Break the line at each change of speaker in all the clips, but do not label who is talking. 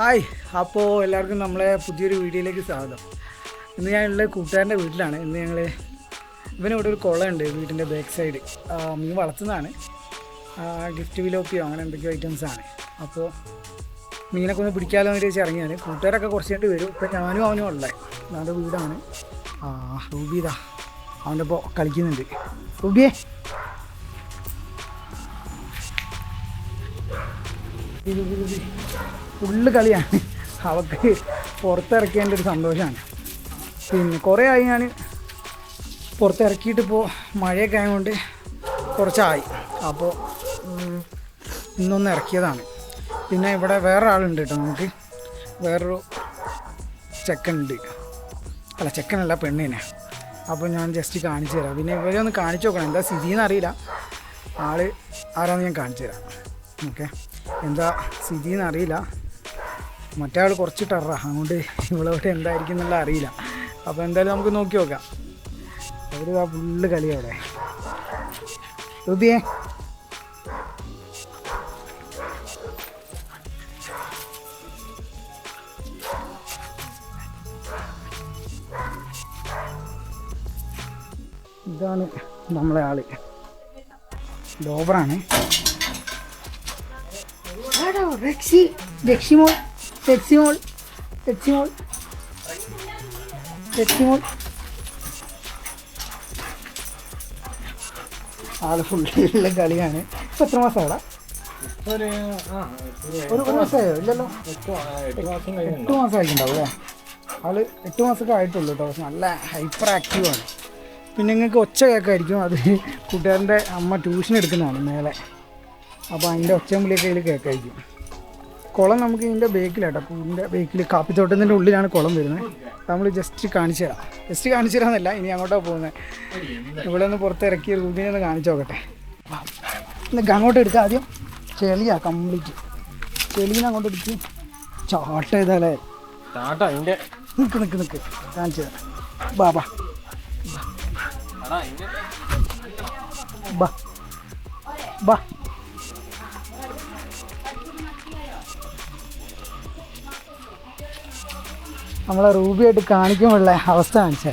Hi അപ്പോൾ എല്ലാവർക്കും നമ്മളെ പുതിയൊരു വീഡിയോയിലേക്ക് സ്വാഗതം. ഇന്ന് ഞാനുള്ള കൂട്ടുകാരന്റെ വീട്ടിലാണ്. ഇന്ന് ഞങ്ങൾ ഇവനിവിടെ ഒരു കുളമുണ്ട് വീട്ടിന്റെ ബാക്ക് സൈഡ് മീൻ വളർത്തുന്നതാണ്. ഗിഫ്റ്റ് വിലോപ്പിയോ അങ്ങനെ എന്തൊക്കെയോ ഐറ്റംസ് ആണ്. അപ്പോൾ മീനൊക്കെ ഒന്ന് പിടിക്കാമല്ലോ എന്ന് ചോദിച്ചാൽ ഇറങ്ങിയാൽ കൂട്ടുകാരൊക്കെ കുറച്ച് കഴിഞ്ഞിട്ട് വരും. ഇപ്പം ഞാനും അവനും ഉള്ളത് അവന്റെ വീടാണ്. റൂബിതാ അവന്റെ ഇപ്പോൾ കളിക്കുന്നുണ്ട്. റൂബിയേ. ഫുള്ള് കളിയാണ്. അവൾക്ക് പുറത്തിറക്കേണ്ട ഒരു സന്തോഷമാണ്. പിന്നെ കുറേ ആയി ഞാൻ പുറത്തിറക്കിയിട്ട് ഇപ്പോൾ മഴയൊക്കെ ആയതുകൊണ്ട് കുറച്ചായി. അപ്പോൾ ഇന്നൊന്ന് ഇറക്കിയതാണ്. പിന്നെ ഇവിടെ വേറെ ആളുണ്ട് കേട്ടോ നമുക്ക്. വേറൊരു ചെക്കനുണ്ട്. അല്ല ചെക്കനല്ല പെണ്ണിനെ. അപ്പോൾ ഞാൻ ജസ്റ്റ് കാണിച്ചു തരാം. പിന്നെ ഇവരെ ഒന്ന് കാണിച്ചു നോക്കണം. എന്താ സ്ഥിതി എന്നറിയില്ല ആൾ ആരാന്ന് ഞാൻ കാണിച്ചു തരാം. ഓക്കെ. എന്താ സ്ഥിതി എന്നറിയില്ല മറ്റേ ആൾ കുറച്ച് ടറ അതുകൊണ്ട് ഇവളവിടെ എന്തായിരിക്കും എന്നുള്ള അറിയില്ല. അപ്പോൾ എന്തായാലും നമുക്ക് നോക്കി നോക്കാം. അവർ ആ ഫുള്ള് കളി അവിടെ. ഋതിയേ. ഇതാണ് നമ്മളെ ആൾ. ഡോബറാണ് ആടോ, റെക്സി. രക്ഷിമോൾ രക്ഷിമോൾ രക്ഷിമോൾ രക്ഷിമോൾ ആൾ ഫുള്ളുള്ള കളിയാണ്. ഇപ്പൊ എത്ര
മാസം ആ, ഒരു
ഒരു മാസമായോ? ഇല്ലല്ലോ.
എട്ട് മാസം
ആയിട്ടുണ്ടാവും അല്ലേ? ആൾ എട്ട് മാസമൊക്കെ ആയിട്ടുള്ളൂ കേട്ടോ നല്ല ഹൈപ്പർ ആക്റ്റീവാണ് പിന്നെ നിങ്ങൾക്ക് ഒച്ച കേൾക്കായിരിക്കും അത് കൂട്ടുകാരന്റെ അമ്മ ട്യൂഷൻ എടുക്കുന്നതാണ് മേലെ. അപ്പോൾ അതിന്റെ ഒച്ചയും വിളിയൊക്കെ അതിൽ കേൾക്കായിരിക്കും. കുളം നമുക്ക് ഇതിന്റെ ബേക്കിലാട്ടോ അപ്പോൾ ഇതിന്റെ ബേക്കിൽ കാപ്പിത്തോട്ടത്തിന്റെ ഉള്ളിലാണ് കുളം വരുന്നത്. നമ്മൾ ജസ്റ്റ് കാണിച്ചു തരാം. ജസ്റ്റ് കാണിച്ചു തരാമെന്നല്ല ഇനി അങ്ങോട്ടാണ് പോകുന്നത്. ഇവിടെ ഒന്ന് പുറത്തിറക്കി റൂമിനെ ഒന്ന് കാണിച്ചു നോക്കട്ടെ. എന്നൊക്കെ അങ്ങോട്ട് എടുക്കുക ആദ്യം ചെളിയാ കംപ്ലീറ്റ് ചെളീനെ അങ്ങോട്ട് എടുത്ത് ചാട്ട ചെയ്താലേ നിൽക്ക് നിൽക്ക് നിൽക്ക് കാണിച്ചു തരാം. ബാബാ ബാ. ബാ. നമ്മളെ റൂബിയായിട്ട് കാണിക്കുമ്പോഴുള്ള അവസ്ഥ കാണിച്ചു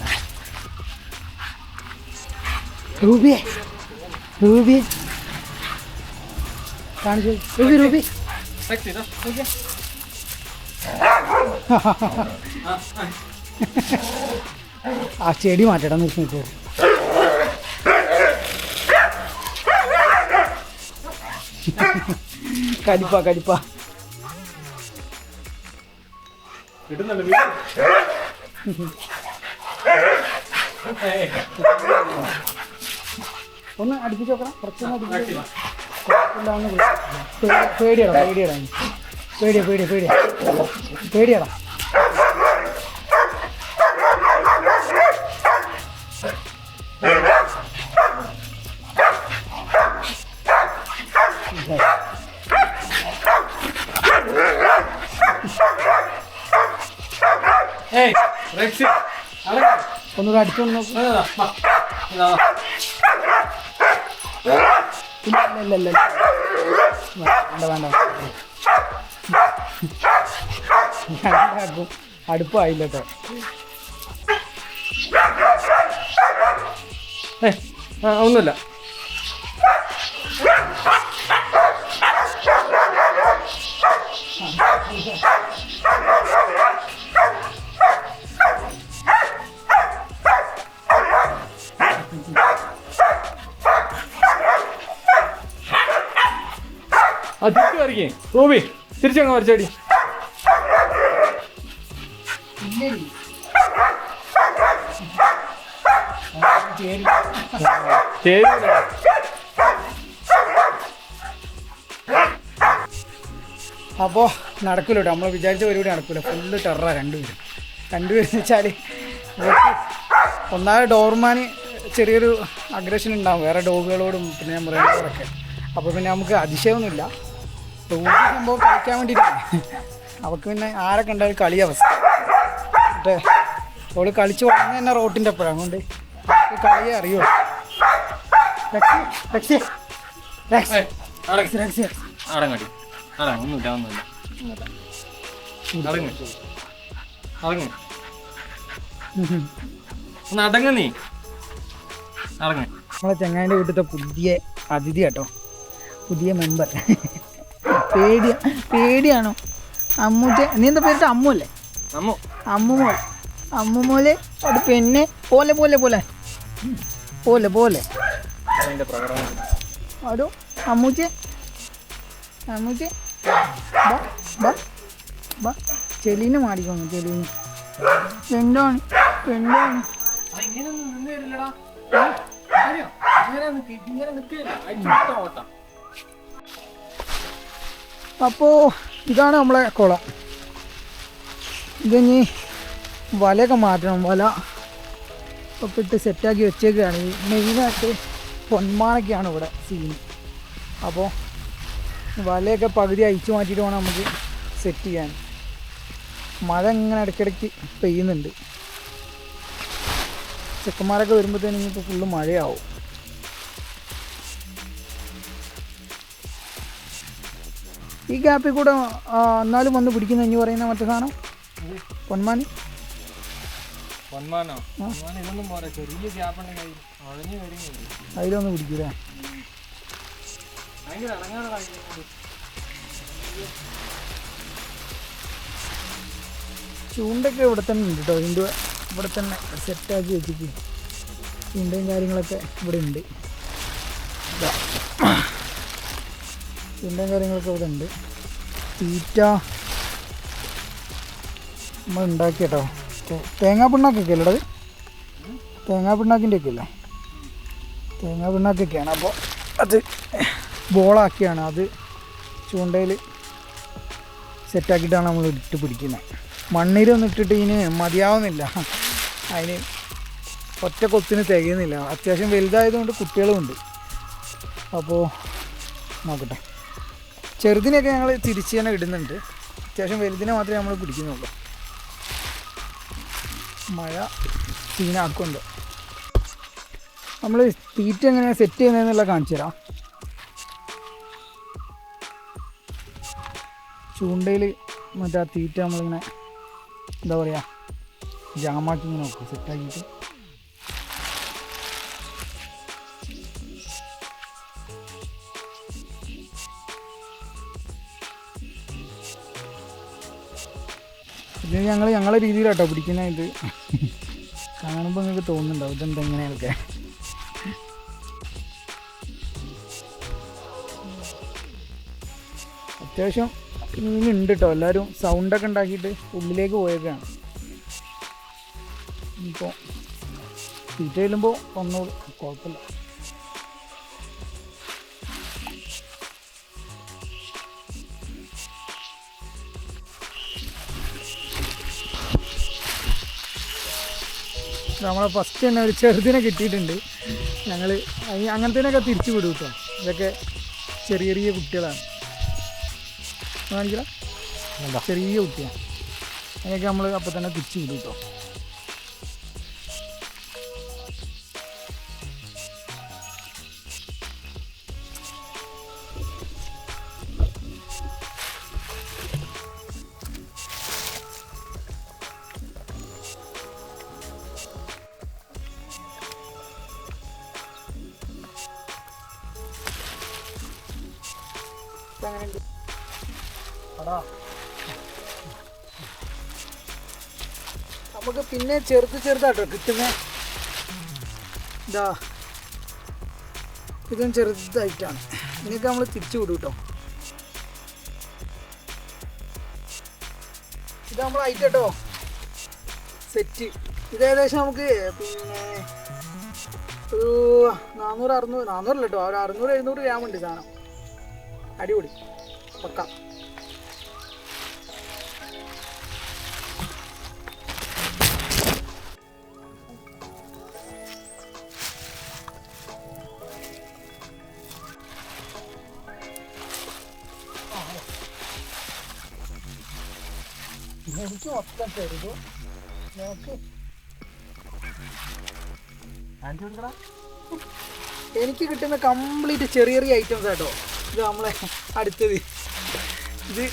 റൂബിയെ റൂബിയെ റൂബി. ആ ചെടി മാറ്റണം നിർത്തി നിൽക്കൂ കടിപ്പ കലിപ്പ ഒന്ന് അടുപ്പിച്ച് നോക്കണം കുറച്ചൊന്ന് അടുപ്പിച്ച് പേടിയാടാ പേടിയാടാ പേടിയാ പേടിയാ പേടിയാ. പേടിയാടാ ഒന്നുകൂടെ അടുത്തൊന്ന് നോക്ക്
ഇതാ, വാ. ഇതാ, വാ.
ഇല്ല വേണ്ട വേണ്ട അടുപ്പായില്ല കേട്ടോ.
ആ, ഒന്നുമില്ല. ആ തിരിച്ചു വരയ്ക്കേ റൂബി തിരിച്ചങ്ങ് വരച്ചടി. അപ്പോ
അപ്പോൾ നടക്കൂല കേട്ടോ വിചാരിച്ച പരിപാടി നടക്കൂല. ഫുള്ള് ടെററാ രണ്ടുപേരും. രണ്ടുപേരും വെച്ചാൽ ഒന്നാമത് ഡോർമാന് ചെറിയൊരു അഗ്രഷൻ ഉണ്ടാവും. വേറെ ഡോഗുകളോടും പിന്നെ മൃഗങ്ങളോടൊക്കെ അപ്പോൾ പിന്നെ നമുക്ക് അതിശയമൊന്നുമില്ല. സംഭവം കളിക്കാൻ വേണ്ടിയിട്ടാണ് അവൾക്ക് പിന്നെ ആരൊക്കെ ഉണ്ടായാലും കളി അവസ്ഥ. മറ്റേ അവൾ കളിച്ച് വളർന്ന തന്നെ റോട്ടിന്റെ അപ്പോഴാണ് അതുകൊണ്ട് കളിയെ അറിയുള്ളൂ.
അടങ്ങടി ഒന്നുമില്ല ഒന്നുമില്ല. അടങ്ങ് അടങ്ങ് ഒന്ന് അടങ്ങ് നീ. അടങ്ങ്
നമ്മളെ ചങ്ങായിന്റെ വീട്ടിലത്തെ പുതിയ അതിഥി കേട്ടോ പുതിയ മെമ്പർ. പേടിയ പേടിയാണോ. അമ്മൂറ്റ നീ എന്താ പേരിട്ട് അമ്മു അല്ലേ? അമ്മുമോൾ അമ്മുമോലെ ഒരു പെണ്ണ്. പോലെ പോലെ പോലെ. പോലെ പോലെ. ഒരു അമ്മൂച്ചി. അമ്മൂച്ചി. ബാ ബാ ബാ. ചെലീനെ മാടിക്കോ ചെലീന്. പെണ്ണാണ് പെണ്ണാണ്.
ഇങ്ങനെയൊന്നും നിന്ന് വരില്ലടാ ഇങ്ങനെ ഇങ്ങനെ നിൽക്കില്ല ഓട്ടം.
അപ്പോൾ ഇതാണ് നമ്മളെ കുളം. ഇതിനി വലയൊക്കെ മാറ്റണം. വല ഒക്കെ ഇട്ട് സെറ്റാക്കി വെച്ചേക്കുകയാണ് മെയിനായിട്ട് പൊന്മാനൊക്കെയാണ് ഇവിടെ സീൻ അപ്പോൾ വലയൊക്കെ പകുതി അയച്ചു മാറ്റിയിട്ട് വേണം നമുക്ക് സെറ്റ് ചെയ്യാൻ. മഴ ഇങ്ങനെ ഇടയ്ക്കിടയ്ക്ക് പെയ്യുന്നുണ്ട്. ചെക്കന്മാരൊക്കെ വരുമ്പോഴത്തേനും ഇപ്പോൾ ഫുള്ള് മഴയാവും. ഈ ഗ്യാപ്പിൽ കൂടെ എന്നാലും വന്ന് പിടിക്കുന്ന എന്ന് പറയുന്ന മറ്റേ സാധനം? പൊന്മാൻ
പൊന്മാനോ?
അതിലൊന്ന് പിടിക്കൂലേ. ചൂണ്ടൊക്കെ ഇവിടെ തന്നെ ഉണ്ട് കേട്ടോ ഇതിന്റെ ഇവിടെ തന്നെ സെറ്റാക്കി വെച്ചിട്ട് ചൂണ്ടയും കാര്യങ്ങളൊക്കെ ഇവിടെ ഉണ്ട്. ഇതാ. ചൂണ്ടയും കാര്യങ്ങളൊക്കെ ഇവിടെ ഉണ്ട് തീറ്റ നമ്മൾ ഉണ്ടാക്കി കേട്ടോ തേങ്ങാ പിണ്ണാക്കൊക്കെ അല്ലേ അത് തേങ്ങാ പിണ്ണാക്കിന്റെ ഒക്കെ അല്ലേ? തേങ്ങാ പിണ്ണാക്കൊക്കെയാണ് അപ്പോൾ അത് ബോളാക്കിയാണ്. അത് ചൂണ്ടയിൽ സെറ്റാക്കിയിട്ടാണ് നമ്മൾ ഇട്ട് പിടിക്കുന്നത്. മണ്ണിരൊന്നും ഇട്ടിട്ട് ഇതിന് മതിയാവുന്നില്ല. അതിന് ഒറ്റ കൊത്തിന് തികയുന്നില്ല. അത്യാവശ്യം വലുതായതുകൊണ്ട് കുട്ടികളുമുണ്ട് അപ്പോൾ നോക്കട്ടെ. ചെറുതിനെയൊക്കെ ഞങ്ങൾ തിരിച്ച് തന്നെ ഇടുന്നുണ്ട്. അത്യാവശ്യം വലുതിനെ മാത്രമേ നമ്മൾ പിടിക്കുന്നുള്ളൂ. മഴ സീനാക്കുന്നുണ്ട്. നമ്മൾ തീറ്റ എങ്ങനെയാണ് സെറ്റ് ചെയ്യുന്നതെന്നുള്ള കാണിച്ചു തരാം. ചൂണ്ടയിൽ മറ്റേ തീറ്റ നമ്മളിങ്ങനെ എന്താ പറയുക ജാമാക്കി ഇങ്ങനെ നോക്കും സെറ്റാക്കിയിട്ട് ഇത് ഞങ്ങൾ ഞങ്ങളെ രീതിയിലാട്ടോ പിടിക്കുന്ന ഇത്. കാണുമ്പോൾ നിങ്ങൾക്ക് തോന്നുന്നുണ്ടാവും ഇതെന്താ ഇങ്ങനെയൊക്കെ. അത്യാവശ്യം മീനുണ്ട് കേട്ടോ എല്ലാവരും സൗണ്ടൊക്കെ ഉണ്ടാക്കിയിട്ട് ഉള്ളിലേക്ക് പോയേക്കാണ്. ഇപ്പോൾ തീറ്റ ചെല്ലുമ്പോൾ ഒന്നുകൂടി കുഴപ്പമില്ല. നമ്മളെ ഫസ്റ്റ് തന്നെ ഒരു ചെറുതിനെ കിട്ടിയിട്ടുണ്ട്. ഞങ്ങൾ അങ്ങനത്തേനൊക്കെ തിരിച്ചു വിടും കേട്ടോ ഇതൊക്കെ ചെറിയ ചെറിയ കുട്ടികളാണ്. കാണിക്കില്ല? ചെറിയ കുട്ടിയാണ് അതിനൊക്കെ നമ്മൾ അപ്പം തന്നെ തിരിച്ചു വിടും കേട്ടോ നമുക്ക് പിന്നെ ചെറുത് ചെറുതാട്ടോ കിട്ടുന്നത് ഇതാ. ഇതും ചെറുതായിട്ടാണ്. ഇതിനൊക്കെ നമ്മൾ തിരിച്ചു വിടും കേട്ടോ ഇത് നമ്മൾ ഐറ്റ് കേട്ടോ സെറ്റ്. ഇത് ഏകദേശം നമുക്ക് പിന്നെ ഒരു നാനൂറ് അറുന്നൂറ് നാനൂറല്ല കേട്ടോ ഒരു അറുന്നൂറ് എഴുന്നൂറ് ഗ്രാം ഉണ്ട് സാധനം. അടിപൊളി. പക്ക. എനിക്ക് മൊത്തം ചെറുത് നോക്ക്. എനിക്ക് കിട്ടുന്ന കംപ്ലീറ്റ് ചെറിയ ചെറിയ ഐറ്റംസ് ആട്ടോ ഇത് നമ്മളെ അടുത്തത്. ഇത്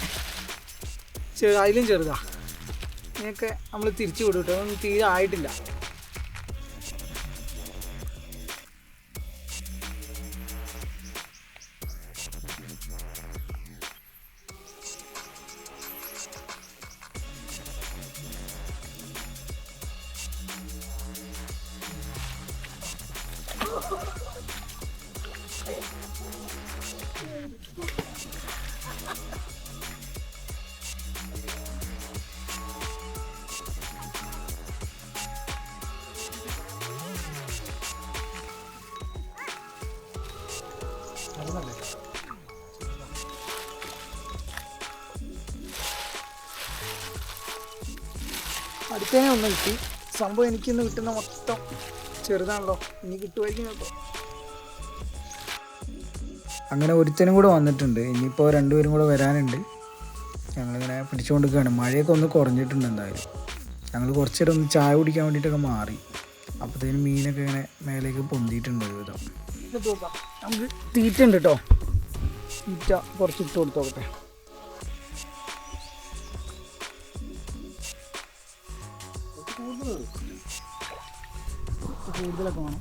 അതിലും ചെറുതാ. ഇതിനൊക്കെ നമ്മൾ തിരിച്ചു വിടും കേട്ടോ. അതൊന്നും തീരെ ആയിട്ടില്ല. അടുത്തതിനെ ഒന്ന് കിട്ടി. സംഭവം എനിക്കിന്ന് കിട്ടുന്ന മൊത്തം ചെറുതാണല്ലോ. ഇനി കിട്ടുമായിരിക്കും കേട്ടോ. അങ്ങനെ ഒരുത്തനും കൂടെ വന്നിട്ടുണ്ട്. ഇനിയിപ്പോൾ രണ്ടുപേരും കൂടെ വരാനുണ്ട്. ഞങ്ങളിങ്ങനെ പിടിച്ചുകൊണ്ടിരിക്കുകയാണ്. മഴയൊക്കെ ഒന്ന് കുറഞ്ഞിട്ടുണ്ട് എന്തായാലും. ഞങ്ങൾ കുറച്ച് നേരം ഒന്ന് ചായ കുടിക്കാൻ വേണ്ടിയിട്ടൊക്കെ മാറി. അപ്പോഴത്തേനും മീനൊക്കെ ഇങ്ങനെ മേലേക്ക് പൊന്തിയിട്ടുണ്ട് ഒരു വിധം നമുക്ക് തീറ്റ ഉണ്ട് കേട്ടോ തീറ്റ കുറച്ച് ഇട്ട് കൊടുത്തോട്ടെ കൂടുതലൊക്കെ വേണം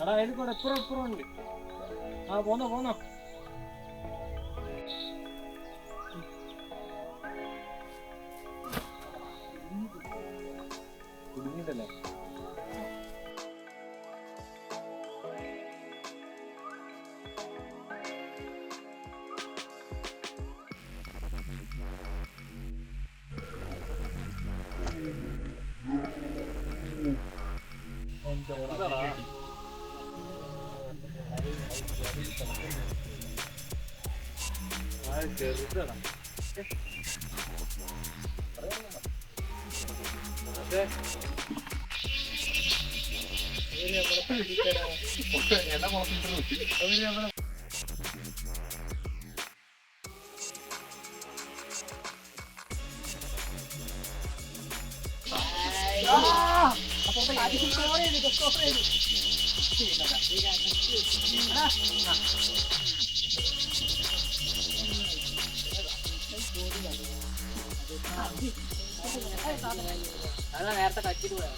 എടാ അതിൽ കൂടെ എപ്പുറം എപ്പുറം ഉണ്ട്. ആ പോന്നോ പോന്നോ. 하잖아. 아이, 개르잖아. 네. என்ன குழப்பம் Oh! ചെറുതാണ് നേരത്തെ കച്ചിട്ട് പോയാ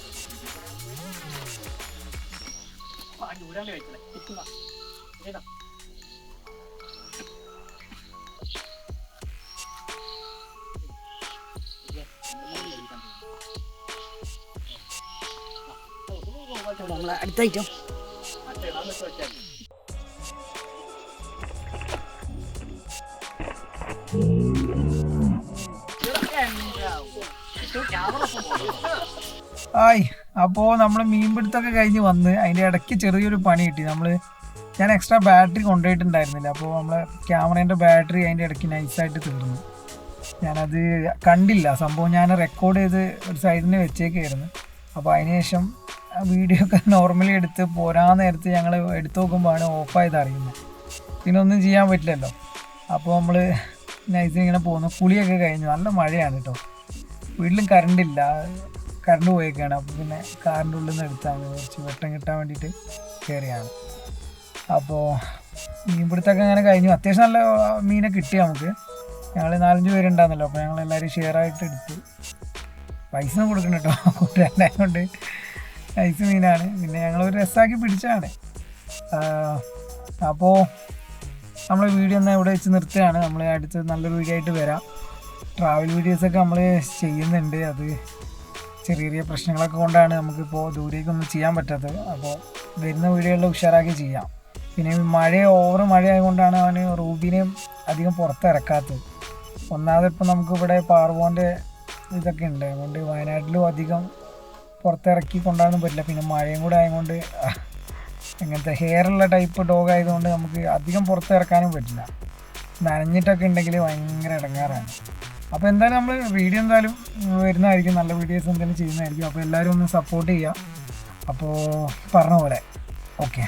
ചൂടാണ്ട് കഴിച്ചില്ല ഏതാ
അപ്പോ അടുത്ത ഐറ്റം ആയി അപ്പോൾ നമ്മൾ കഴിഞ്ഞ് വന്ന് അതിന്റെ ഇടയ്ക്ക് ചെറിയൊരു പണി കിട്ടി. നമ്മൾ ഞാൻ എക്സ്ട്രാ ബാറ്ററി കൊണ്ടുപോയിട്ടുണ്ടായിരുന്നില്ല. അപ്പോൾ നമ്മളെ ക്യാമറേന്റെ ബാറ്ററി അതിന്റെ ഇടയ്ക്ക് നൈസായിട്ട് തീർന്നു. ഞാനത് കണ്ടില്ല. സംഭവം ഞാൻ റെക്കോർഡ് ചെയ്ത് ഒരു സൈഡിന് വെച്ചേക്കായിരുന്നു. അപ്പോൾ അതിനുശേഷം വീഡിയോ ഒക്കെ നോർമലി എടുത്ത് പോരാ നേരത്ത് ഞങ്ങൾ എടുത്തു നോക്കുമ്പോഴാണ് ഓഫായത് അറിയുന്നത് ഇതിനൊന്നും ചെയ്യാൻ പറ്റില്ലല്ലോ. അപ്പോൾ നമ്മൾ നൈസിന് ഇങ്ങനെ പോകുന്നു കുളിയൊക്കെ കഴിഞ്ഞു. നല്ല മഴയാണ് കേട്ടോ വീട്ടിലും കറണ്ട് ഇല്ല. കറണ്ട് പോയേക്കാണ്. അപ്പോൾ പിന്നെ കാറിന്റെ ഉള്ളിൽ നിന്ന് എടുത്താണ്. കുറച്ച് വെട്ടം കിട്ടാൻ വേണ്ടിയിട്ട് കയറിയാണ് അപ്പോൾ മീൻപിടുത്തൊക്കെ അങ്ങനെ കഴിഞ്ഞു. അത്യാവശ്യം നല്ല മീനെ കിട്ടി നമുക്ക്. ഞങ്ങൾ നാലഞ്ച് പേരുണ്ടായിരുന്നല്ലോ. അപ്പോൾ ഞങ്ങൾ എല്ലാവരും ഷെയർ ആയിട്ട് എടുത്തു. പൈസ കൊടുക്കണം കേട്ടോ രണ്ടായത് കൊണ്ട് നൈസ് മീനാണ്. പിന്നെ ഞങ്ങൾ ഒരു രസമാക്കി പിടിച്ചാണ് അപ്പോൾ നമ്മൾ വീഡിയോ ഒന്ന് ഇവിടെ വെച്ച് നിർത്തുകയാണ്. നമ്മൾ അടുത്ത് നല്ലൊരു വീഡിയോ ആയിട്ട് വരാം. ട്രാവൽ വീഡിയോസൊക്കെ നമ്മൾ ചെയ്യുന്നുണ്ട്. അത് ചെറിയ ചെറിയ പ്രശ്നങ്ങളൊക്കെ കൊണ്ടാണ് നമുക്കിപ്പോൾ ദൂരേക്കൊന്നും ചെയ്യാൻ പറ്റാത്തത്. അപ്പോൾ വരുന്ന വീഡിയോകളിൽ ഉഷാറാക്കി ചെയ്യാം. പിന്നെ മഴ ഓവർ മഴ ആയതുകൊണ്ടാണ് അവന് റൂബിനെയും അധികം പുറത്തിറക്കാത്തത്. ഒന്നാമത് നമുക്കിവിടെ പാർവോന്റെ ഇതൊക്കെ ഉണ്ട്. അതുകൊണ്ട് വയനാട്ടിലും അധികം പുറത്തിറക്കി കൊണ്ടാകാനും പറ്റില്ല. പിന്നെ മഴയും കൂടെ ആയതുകൊണ്ട് അങ്ങനത്തെ ഹെയറുള്ള ടൈപ്പ് ഡോഗ് ആയതുകൊണ്ട് നമുക്ക് അധികം പുറത്തിറക്കാനും പറ്റില്ല. നനഞ്ഞിട്ടൊക്കെ ഉണ്ടെങ്കിൽ ഭയങ്കര ഇടങ്ങാറാണ്. അപ്പോൾ എന്തായാലും നമ്മൾ വീഡിയോ എന്തായാലും വരുന്നതായിരിക്കും. നല്ല വീഡിയോസ് എന്തായാലും ചെയ്യുന്നതായിരിക്കും. അപ്പോൾ എല്ലാവരും ഒന്ന് സപ്പോർട്ട് ചെയ്യുക. അപ്പോൾ പറഞ്ഞ പോലെ. ഓക്കെ